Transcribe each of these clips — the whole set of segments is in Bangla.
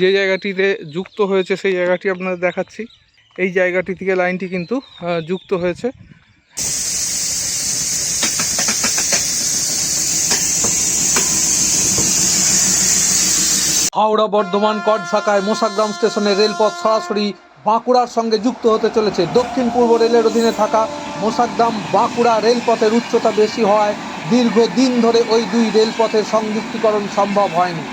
যে জায়গাটিতে যুক্ত হয়েছে, সেই জায়গাটি আপনাদের দেখাচ্ছি। এই জায়গাটি থেকে লাইনটি কিন্তু যুক্ত হয়েছে। হাওড়া বর্ধমান কট শাখায় মোসাগ্রাম স্টেশনে রেলপথ সরাসরি বাঁকুড়ার সঙ্গে যুক্ত হতে চলেছে। দক্ষিণ পূর্ব রেলের অধীনে থাকা মোসাগ্রাম বাঁকুড়া রেলপথের উচ্চতা বেশি হওয়ায় দীর্ঘদিন ধরে ওই দুই রেলপথের সংযুক্তিকরণ সম্ভব হয়নি।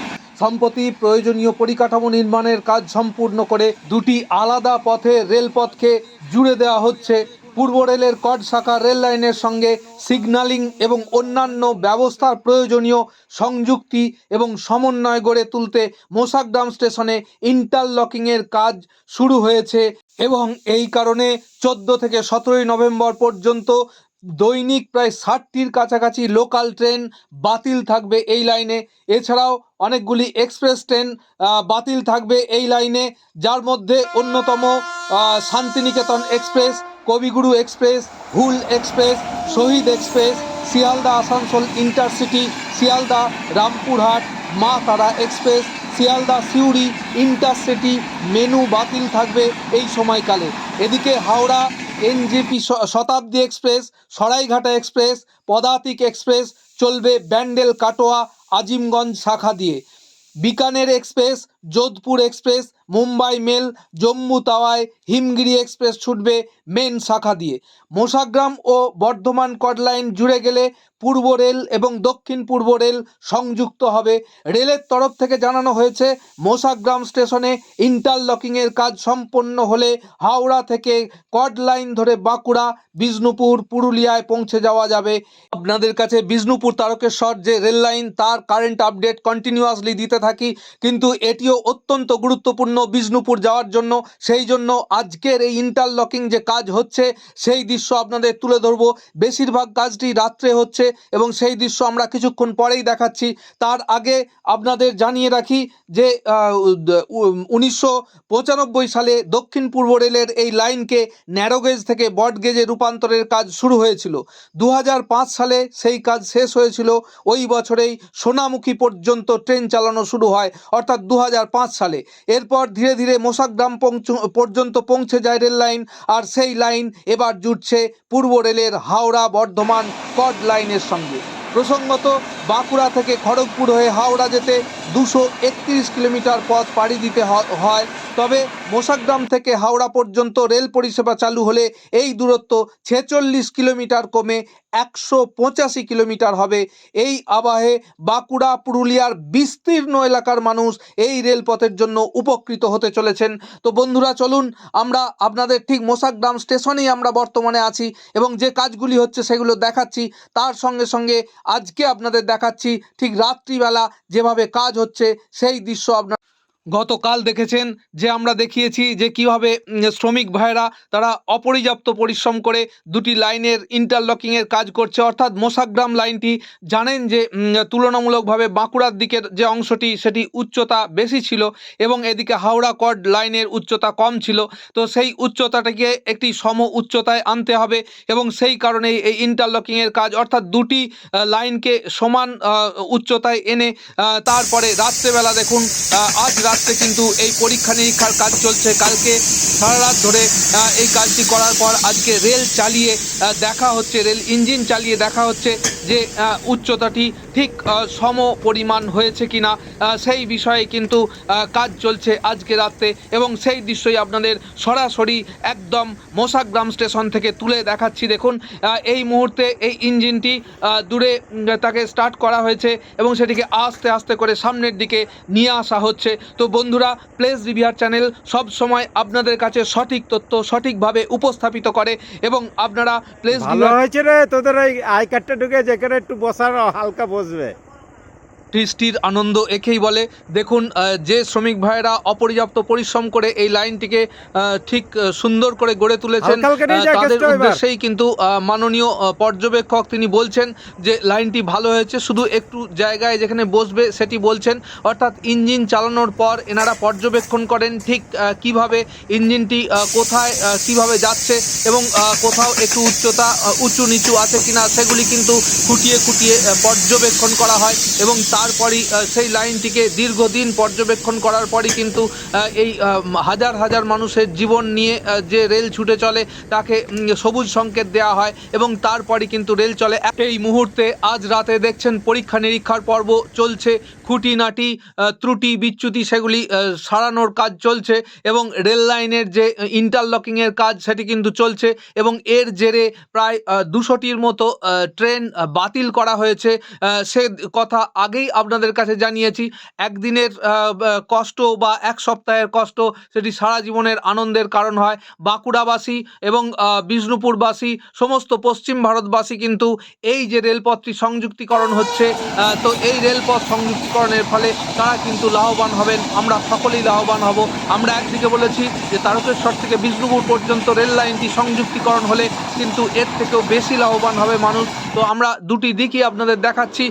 সম্প্রতি প্রয়োজনীয় পরিকাঠামো নির্মাণের কাজ সম্পূর্ণ করে দুটি আলাদা পথে রেলপথকে জুড়ে দেওয়া হচ্ছে। পূর্ব রেলের কড শাখা রেল লাইনের সঙ্গে সিগন্যালিং এবং অন্যান্য ব্যবস্থার প্রয়োজনীয় সংযুক্তি এবং সমন্বয় গড়ে তুলতে মোসাকডাম স্টেশনে ইন্টারলকিংয়ের কাজ শুরু হয়েছে এবং এই কারণে চোদ্দ থেকে সতেরোই নভেম্বর পর্যন্ত দৈনিক প্রায় ষাটটির কাছাকাছি লোকাল ট্রেন বাতিল থাকবে এই লাইনে এছাড়াও অনেকগুলি এক্সপ্রেস ট্রেন বাতিল থাকবে এই লাইনে যার মধ্যে অন্যতম Shantiniketan express Kaviguru express Hul express Shahid express Sealdah, Asansol intercity Sealdah, Rampurhat, Maa Tara express Sealdah, Suri intercity menu বাতিল থাকবে এই সময়কালে। এদিকে Howrah NJP Shatabdi express, Saraighat express, Padatik express, চলবে ব্যান্ডেল কাটোয়া, আজিমগঞ্জ শাখা দিয়ে। Bikaner express, Jodhpur express, Mumbai mail, Jammu তাওয়ায়, Himgiri express ছুটবে মেন শাখা দিয়ে। মোসাগ্রাম ও বর্ধমান কডলাইন জুড়ে গেলে পূর্ব রেল এবং দক্ষিণ পূর্ব রেল সংযুক্ত হবে। রেলের তরফ থেকে জানানো হয়েছে মোসাগ্রাম স্টেশনে ইন্টারলকিংয়ের কাজ সম্পন্ন হলে হাওড়া থেকে কড লাইন ধরে বাঁকুড়া, বিষ্ণুপুর, পুরুলিয়ায় পৌঁছে যাওয়া যাবে। আপনাদের কাছে বিষ্ণুপুর তারকেশ্বর যে রেল লাইন, তার কারেন্ট আপডেট কন্টিনিউয়াসলি দিতে থাকি, কিন্তু এটিও অত্যন্ত গুরুত্বপূর্ণ বিষ্ণুপুর যাওয়ার জন্য। সেই জন্য আজকের এই ইন্টারলকিং যে কাজ হচ্ছে, সেই দৃশ্য আপনাদের তুলে ধরবো। বেশিরভাগ কাজটি রাত্রে হচ্ছে এবং সেই দৃশ্য আমরা কিছুক্ষণ পরেই দেখাচ্ছি। তার আগে আপনাদের জানিয়ে রাখি যে উনিশশো পঁচানব্বই সালে দক্ষিণ পূর্ব রেলের এই লাইনকে ন্যারোগেজ থেকে বটগেজে রূপান্তরের কাজ শুরু হয়েছিল। দু হাজার পাঁচ সালে সেই কাজ শেষ হয়েছিল। ওই বছরেই সোনামুখী পর্যন্ত ট্রেন চালানো শুরু হয়, অর্থাৎ দু হাজার পাঁচ সালে। এরপর ধীরে ধীরে পৌঁছ- পর্যন্ত পৌঁছে যায় রেল লাইন, আর সেই লাইন এবার জুটছে পূর্ব রেলের হাওড়া বর্ধমান কড লাইনের সঙ্গে। প্রসঙ্গত, বাঁকুড়া থেকে খড়গপুর হয়ে হাওড়া যেতে দুশো একত্রিশ কিলোমিটার পথ পাড়ি দিতে হয়। তবে মোসাগ্রাম থেকে হাওড়া পর্যন্ত রেল পরিষেবা চালু হলে এই দূরত্ব ছেচল্লিশ কিলোমিটার কমে একশো পঁচাশি কিলোমিটার হবে। এই আবাহে বাঁকুড়া, পুরুলিয়ার বিস্তীর্ণ এলাকার মানুষ এই রেলপথের জন্য উপকৃত হতে চলেছেন। তো বন্ধুরা, চলুন আমরা আপনাদের ঠিক মোসাগ্রাম স্টেশনেই আমরা বর্তমানে আছি এবং যে কাজগুলি হচ্ছে সেগুলো দেখাচ্ছি। তার সঙ্গে সঙ্গে আজকে আপনাদের দেখাচ্ছি ঠিক রাত্রিবেলা যেভাবে কাজ হচ্ছে সেই দৃশ্য আপনার গতকাল দেখেছেন যে আমরা দেখিয়েছি যে কীভাবে শ্রমিক ভাইয়েরা তারা অপর্যাপ্ত পরিশ্রম করে দুটি লাইনের ইন্টারলকিংয়ের কাজ করছে। অর্থাৎ মোসাগ্রাম লাইনটি জানেন যে তুলনামূলকভাবে বাঁকুড়ার দিকের যে অংশটি সেটি উচ্চতা বেশি ছিল এবং এদিকে হাওড়া কড লাইনের উচ্চতা কম ছিল। তো সেই উচ্চতাটাকে একটি সম উচ্চতায় আনতে হবে এবং সেই কারণেই এই ইন্টারলকিংয়ের কাজ অর্থাৎ দুটি লাইনকে সমান উচ্চতায় এনে তারপরে রাত্রেবেলা দেখুন আজ রাত্রে কিন্তু এই পরীক্ষা নিরীক্ষার কাজ চলছে। কালকে সারা রাত ধরে এই কাজটি করার পর আজকে রেল চালিয়ে দেখা হচ্ছে, রেল ইঞ্জিন চালিয়ে দেখা হচ্ছে। যে উচ্চতাটি ঠিক সম পরিমাণ হয়েছে কিনা আহ, সেই বিষয়ে কিন্তু কাজ চলছে আজকে রাত্রে এবং সেই দৃশ্যই আপনাদের সরাসরি একদম মোসাগ্রাম স্টেশন থেকে তুলে দেখাচ্ছি। দেখুন এই মুহূর্তে এই ইঞ্জিনটি দূরে তাকে স্টার্ট করা হয়েছে এবং সেটিকে আস্তে আস্তে করে সামনের দিকে নিয়ে আসা হচ্ছে। তো বন্ধুরা প্লেস রিভিয়ার চ্যানেল সব সময় আপনাদের কাছে সঠিক তথ্য সঠিকভাবে উপস্থাপিত করে এবং আপনারা প্লেস ভালো হয়েছে রে তোদের ওই আই কার্ডটা ঢুকে যেখানে একটু বসার হালকা বসবে। বৃষ্টির আনন্দ একেই বলে। দেখুন যে শ্রমিক ভাইয়েরা অপর্যাপ্ত পরিশ্রম করে এই লাইনটিকে ঠিক সুন্দর করে গড়ে তুলেছেন তাদের উদ্দেশ্যেই কিন্তু মাননীয় পর্যবেক্ষক তিনি বলছেন যে লাইনটি ভালো হয়েছে শুধু একটু জায়গায় যেখানে বসবে সেটি বলছেন। অর্থাৎ ইঞ্জিন চালানোর পর এনারা পর্যবেক্ষণ করেন ঠিক কীভাবে ইঞ্জিনটি কোথায় কীভাবে যাচ্ছে এবং কোথাও একটু উচ্চতা উঁচু নিচু আছে কিনা সেগুলি কিন্তু খুঁটিয়ে খুঁটিয়ে পর্যবেক্ষণ করা হয় এবং তার তারপরই সেই লাইনটিকে দীর্ঘদিন পর্যবেক্ষণ করার পরই কিন্তু এই হাজার হাজার মানুষের জীবন নিয়ে যে রেল ছুটে চলে তাকে সবুজ সংকেত দেওয়া হয় এবং তারপরই কিন্তু রেল চলে। এই মুহূর্তে আজ রাতে দেখছেন পরীক্ষা নিরীক্ষার পর্ব চলছে, খুঁটিনাটি ত্রুটি, বিচ্যুতি সেগুলি সারানোর কাজ চলছে এবং রেল লাইনের যে ইন্টারলকিংয়ের কাজ সেটি কিন্তু চলছে এবং এর জেরে প্রায় দুশোটির মতো ট্রেন বাতিল করা হয়েছে। সে কথা আগেই আপনাদের কাছে জানিয়েছি, একদিনের কষ্ট বা এক সপ্তাহের কষ্ট সেটি সারা জীবনের আনন্দের কারণ হয়। বাঁকুড়াবাসী এবং বিষ্ণুপুরবাসী, সমস্ত পশ্চিম ভারতবাসী কিন্তু এই যে রেলপথটি সংযুক্তিকরণ হচ্ছে তো এই রেলপথ সংযুক্তিকরণের ফলে তারা কিন্তু লাভবান হবেন। আমরা সকলেই লাভবান হব। আমরা একদিকে বলেছি যে তারকেশ্বর থেকে বিষ্ণুপুর পর্যন্ত রেল লাইনটি সংযুক্তিকরণ হলে কিন্তু এর থেকেও বেশি লাভবান হবে মানুষ। তো আমরা দুটি দিকই আপনাদের দেখাচ্ছি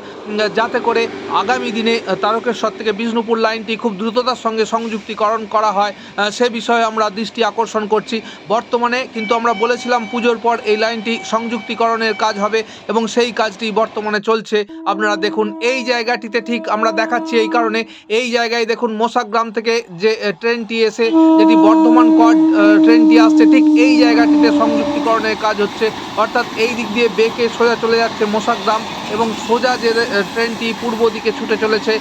যাতে করে আগামী দিনে তারকেশ্বর থেকে বিষ্ণুপুর লাইনটি খুব দ্রুততার সঙ্গে সংযুক্তিকরণ করা হয় সে বিষয়ে আমরা দৃষ্টি আকর্ষণ করছি। বর্তমানে কিন্তু আমরা বলেছিলাম পুজোর পর এই লাইনটি সংযুক্তিকরণের কাজ হবে এবং সেই কাজটি বর্তমানে চলছে। আপনারা দেখুন এই জায়গাটিতে ঠিক আমরা দেখাচ্ছি এই কারণে। এই জায়গায় দেখুন মোসাগ্রাম থেকে যে ট্রেনটি এসে যেটি বর্ধমান কড আহ, ট্রেনটি আসছে ঠিক এই জায়গাটিতে সংযুক্তিকরণের কাজ হচ্ছে। অর্থাৎ এই দিক দিয়ে বেঁকে সোজা চলে যাচ্ছে মোসাগ্রাম এবং সোজা যে ট্রেনটি পূর্ব দিকে ছুটে চলেছে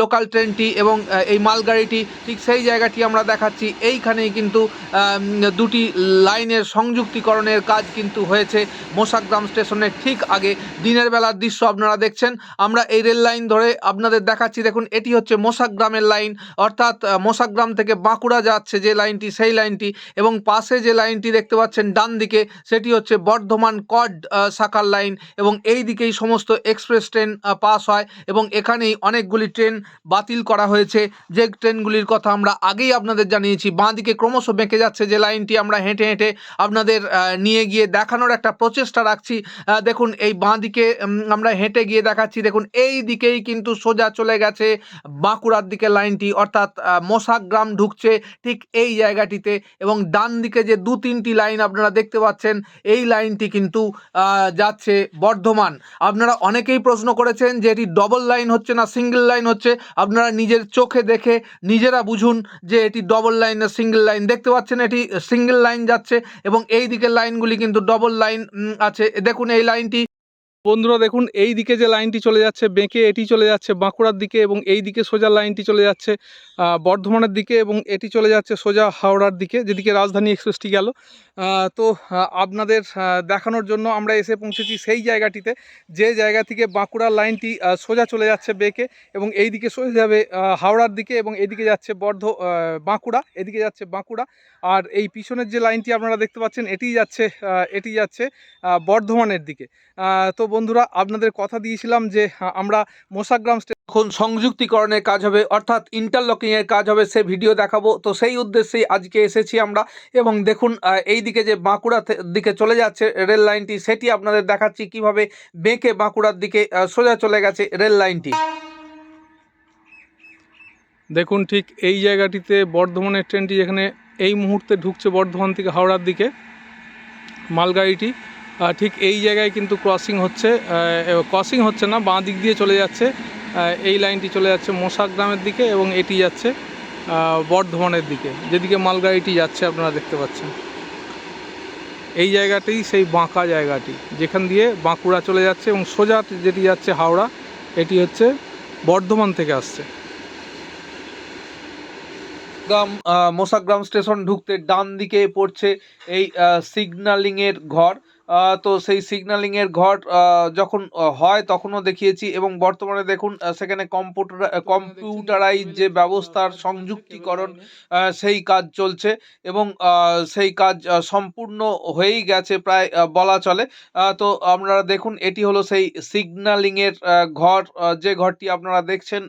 লোকাল ট্রেনটি এবং এই মালগাড়িটি, ঠিক সেই জায়গাটি আমরা দেখাচ্ছি। এইখানেই কিন্তু দুটি লাইনের সংযুক্তিকরণের কাজ কিন্তু হয়েছে মোসাগ্রাম স্টেশনের ঠিক আগে। দিনের বেলার দৃশ্য আপনারা দেখছেন। আমরা এই রেল লাইন ধরে আপনাদের দেখাচ্ছি। দেখুন, এটি হচ্ছে মোসাগ্রামের লাইন। অর্থাৎ মোসাগ্রাম থেকে বাঁকুড়া যাচ্ছে যে লাইনটি, সেই লাইনটি এবং পাশে যে লাইনটি দেখতে পাচ্ছেন ডান দিকে সেটি হচ্ছে বর্ধমান কড শাখার লাইন এবং এই দিকেই সমস্ত এক্সপ্রেস ট্রেন পাস হয় এবং এখানেই অনেকগুলি ট্রেন বাতিল করা হয়েছে। যে ট্রেনগুলির কথা আমরা আগেই আপনাদের জানিয়েছি বাঁ দিকে ক্রমশ বেঁকে যাচ্ছে যে লাইনটি আমরা হেঁটে হেঁটে আপনাদের নিয়ে গিয়ে দেখানোর একটা প্রচেষ্টা রাখছি। দেখুন এই বাঁ দিকে আমরা হেঁটে গিয়ে দেখাচ্ছি দেখুন এই দিকেই কিন্তু সোজা চলে গেছে বাঁকুড়ার দিকে লাইনটি অর্থাৎ আহ, মোসাগ্রাম ঢুকছে ঠিক এই জায়গাটিতে এবং ডান দিকে যে দু তিনটি লাইন আপনারা দেখতে পাচ্ছেন এই লাইনটি কিন্তু যাচ্ছে বর্ধমান। আপনারা অনেকেই প্রশ্ন করেছেন যে এটি ডবল লাইন হচ্ছে না সিঙ্গেল লাইন হচ্ছে। আপনারা নিজের চোখে দেখে নিজেরা বুঝুন যে এটি ডবল লাইন না সিঙ্গেল লাইন দেখতে পাচ্ছেন এটি সিঙ্গেল লাইন যাচ্ছে এবং এই দিকের লাইনগুলি কিন্তু ডবল লাইন আছে। দেখুন এই লাইনটি বন্ধুরা দেখুন, এই দিকে যে লাইনটি চলে যাচ্ছে, বেঁকে এটি চলে যাচ্ছে বাঁকুড়ার দিকে এবং এই দিকে সোজা লাইনটি চলে যাচ্ছে বর্ধমানের দিকে এবং এটি চলে যাচ্ছে সোজা হাওড়ার দিকে, যেদিকে রাজধানী এক্সপ্রেসটি গেল। তো আপনাদের দেখানোর জন্য আমরা এসে পৌঁছেছি সেই জায়গাটিতে, যে জায়গা থেকে বাঁকুড়ার লাইনটি সোজা চলে যাচ্ছে বেঁকে এবং এই দিকে সোজা যাবে হাওড়ার দিকে এবং এদিকে যাচ্ছে বর্ধ বাঁকুড়া, এদিকে যাচ্ছে বাঁকুড়া। আর এই পিছনের যে লাইনটি আপনারা দেখতে পাচ্ছেন এটি যাচ্ছে এটি যাচ্ছে বর্ধমানের দিকে। তো বন্ধুরা, আপনাদের কথা দিয়েছিলাম যে আমরা মোসাগ্রাম এখন সংযুক্তিকরণের কাজ হবে, অর্থাৎ ইন্টারলকিংয়ের কাজ হবে, সে ভিডিও দেখাবো। তো সেই উদ্দেশ্যেই আজকে এসেছি আমরা এবং দেখুন এই দিকে যে বাঁকুড়া দিকে চলে যাচ্ছে রেল লাইনটি, সেটি আপনাদের দেখাচ্ছি কীভাবে বেঁকে বাঁকুড়ার দিকে সোজা চলে গেছে রেল লাইনটি। দেখুন, ঠিক এই জায়গাটিতে বর্ধমানের ট্রেনটি যেখানে এই মুহূর্তে ঢুকছে বর্ধমান থেকে হাওড়ার দিকে, মালগাড়িটি। ঠিক এই জায়গায় কিন্তু ক্রসিং হচ্ছে ক্রসিং হচ্ছে না, বাঁ দিক দিয়ে চলে যাচ্ছে এই লাইনটি চলে যাচ্ছে মোসাগ্রামের দিকে এবং এটি যাচ্ছে বর্ধমানের দিকে। যেদিকে মালগাড়িটি যাচ্ছে আপনারা দেখতে পাচ্ছেন। এই জায়গাটি সেই বাঁকা জায়গাটি, যেখান দিয়ে বাঁকুড়া চলে যাচ্ছে এবং সোজা যেটি যাচ্ছে হাওড়া, এটি হচ্ছে বর্ধমান থেকে আসছে। গ্রাম মোসাগ্রাম স্টেশন ঢুকতে ডান দিকে পড়ছে এই সিগন্যালিংয়ের ঘর। তো সেই সিগন্যালিংয়ের আহ, যখন হয় তখনও দেখিয়েছি এবং বর্তমানে দেখুন সেখানে কম্পিউটার কম্পিউটারাইজ যে ব্যবস্থার সংযুক্তিকরণ সেই কাজ চলছে এবং সেই কাজ সম্পূর্ণ হয়েই গেছে প্রায় বলা চলে। তো আপনারা দেখুন এটি হলো সেই সিগন্যালিংয়ের ঘর যে ঘরটি আপনারা দেখছেন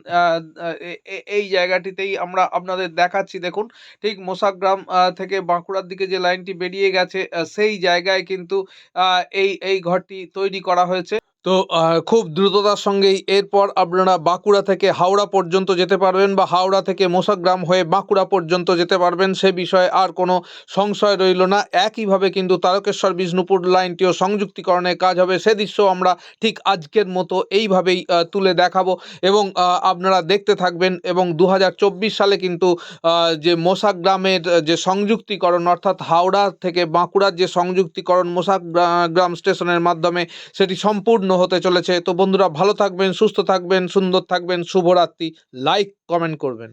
এই জায়গাটিতেই আমরা আপনাদের দেখাচ্ছি। দেখুন ঠিক মোসাগ্রাম থেকে বাঁকুড়ার দিকে যে লাইনটি বেরিয়ে গেছে সেই জায়গায় কিন্তু এই এই ঘরটি তৈরি করা হয়েছে। তো খুব দ্রুততার সঙ্গেই এরপর আপনারা বাঁকুড়া থেকে হাওড়া পর্যন্ত যেতে পারবেন বা হাওড়া থেকে মোসাগ্রাম হয়ে বাঁকুড়া পর্যন্ত যেতে পারবেন। সে বিষয়ে আর কোনো সংশয় রইল না। একইভাবে কিন্তু তারকেশ্বর, বিষ্ণুপুর লাইনটিও সংযুক্তিকরণের কাজ হবে। সে দৃশ্য আমরা ঠিক আজকের মতো এইভাবেই তুলে দেখাবো এবং আপনারা দেখতে থাকবেন এবং দু হাজার চব্বিশ সালে কিন্তু যে মোসাগ্রামের যে সংযুক্তিকরণ অর্থাৎ হাওড়া থেকে বাঁকুড়ার যে সংযুক্তিকরণ মোসাগ্রাম স্টেশনের মাধ্যমে সেটি সম্পূর্ণ হতে চলেছে। তো বন্ধুরা ভালো থাকবেন সুস্থ থাকবেন সুন্দর থাকবেন শুভরাত্রি। লাইক কমেন্ট করবেন।